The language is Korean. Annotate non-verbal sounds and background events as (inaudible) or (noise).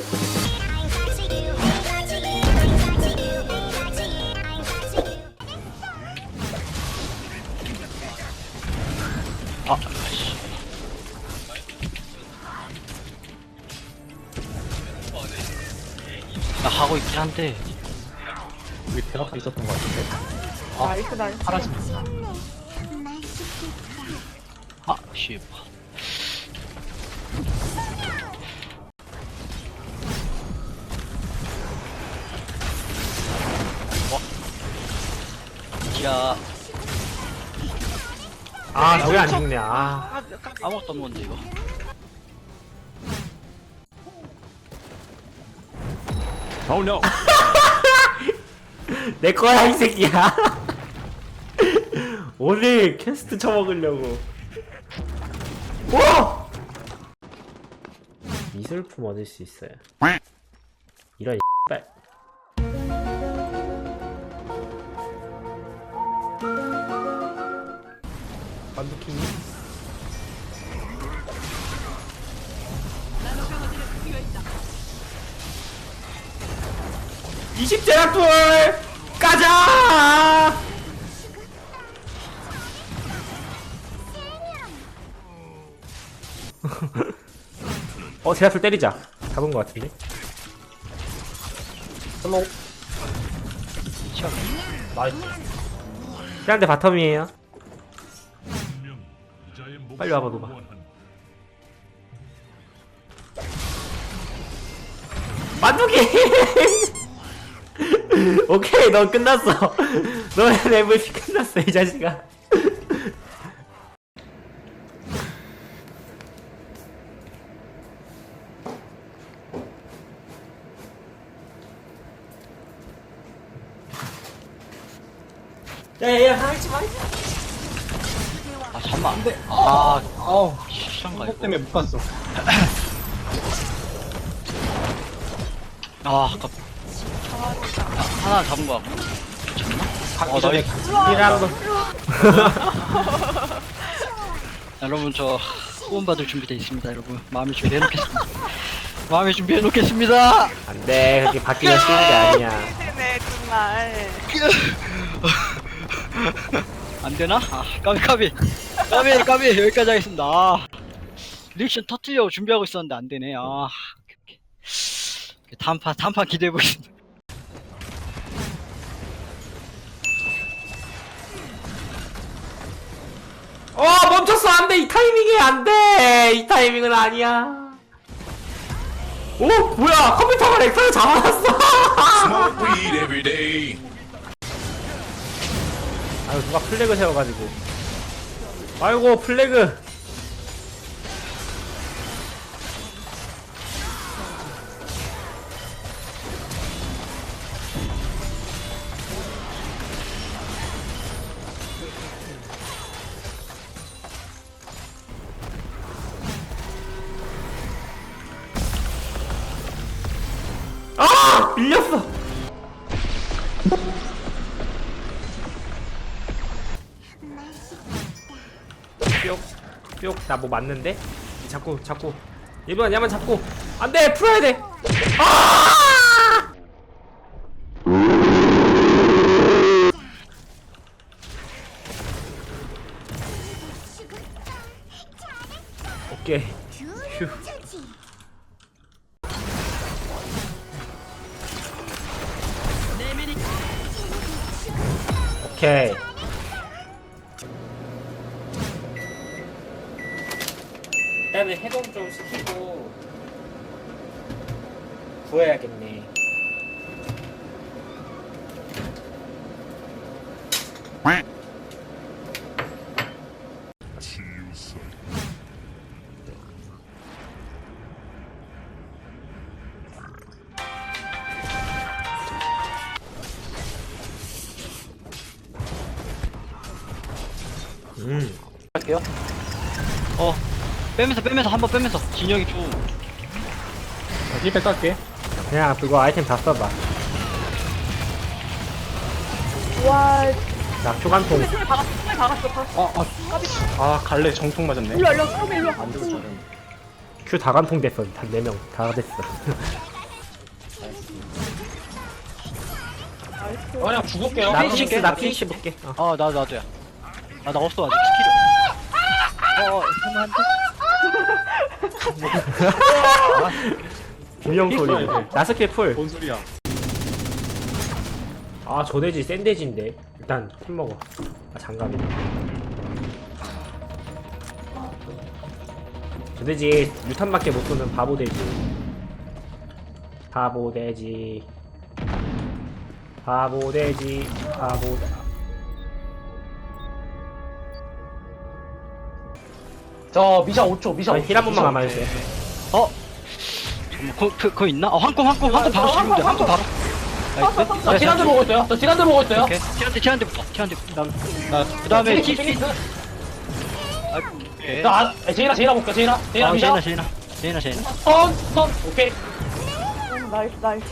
아, 씨. 나 하고 있긴 한데 여기 대각도 있었던 것 같은데. 나이스 나이스 사라진 아, 씨. 야, 아 저게 안 죽네 아. 아, 까- 아무것도 없는 건데 이거. Oh no. (laughs) 내 거야 이 새끼야. (laughs) 오늘 퀘스트 쳐먹으려고. 오! 미술품 얻을 수 있어요. 이런 빨 반도킹이 20제라 툴 가자! (laughs) 어, 제라툴 때리자. 잡은 것 같은데. 시간. 나이스. 제한테 바텀이에요. 빨리 와봐, 노바. 만두기! 오케이, 너 끝났어. 너의 MVP 끝났어, 이 자식아. 야야야 하지 마. 아, 잠만. 안 돼. 아, 아우, 시간가 한국 이거. 때문에 못 갔어. 아, 아까 하나 잡은 거 같고. 가기 어, 전에 나 이랑 거. 여러분 저 후원 받을 준비되어 있습니다, 여러분. 마음의 준비해 놓겠습니다. (laughs) 마음의 준비해 놓겠습니다. 안돼 그렇게 바뀌면 쉬운 게 아니야. 네 (laughs) 정말 안 되나? 아, 까비 까비. 까비 까비 여기까지 하겠습니다. 아, 리액션 터트려 준비하고 있었는데 안 되네. 아. 오케이, 오케이. 다음 판 다음 판 기대해 보겠습니다. 어 멈췄어 안돼 이 타이밍이 안돼 이 타이밍은 아니야. 오 뭐야 컴퓨터가 렉터를 잡아놨어. Smoke weed every day. 아유 누가 플래그 세워가지고. 아이고 플래그. 아 밀렸어. 뿅, 뿅, 나 뭐 맞는데? 자꾸, 자꾸. 얘만, 얘만 잡고. 안 돼! 풀어야 돼! 아! 오케이. 휴. 오케이. 일단은 해동 좀 시키고 구해야겠네. 음. 할게요. 어. 빼면서 빼면서 한 번 빼면서 진영이 좀 힐백 깔게. 그냥 그거 아이템 다 써봐. 와 나 초간통. 손에 박았어 손에 박았어 박았어 아, 아, 아, 갈래 정통 맞았네. 일로 일로 처음에 일로 안 되고 잘했네. 큐 다간통 됐어. 한 4명 다 됐어. 어, 그냥 죽을게요. 나 피니시 피닉스, 나 피니시 볼게. 어. 어, 나, 나도야. 아, 나 없어, 아직 스킬이. 어, 어, 한데 비명 소리. 이거. 나 스킬 풀. 뭔 소리야? 아, 저 돼지 센 돼지인데. 일단 템 먹어. 아, 장갑이다. 저 돼지 유탄밖에 못 쏘는 바보 돼지. 바보 돼지. 바보 돼지. 바보. 저 미샤 5초 미샤 아, 힐한 번만 감아주세요. 어? 잠깐만, 거, 그, 거 있나? 어, 한kom, 한kom, 한kom 바로 지금 돼. 한kom 바로. 나이스. 저 티란드 보고 있어요 저 티란드 보고 있어요 오케이. 티한테, 티한테부터. 티한테부터. 그 다음에 티. 피닉스 아이고, 오케이. 저 아, 제이나 제이나 볼게요 제이나 제이나 어, 미샤 제이나, 제이나. 제이나, 제이나. 턴턴 오케이 음, 나이스, 나이스.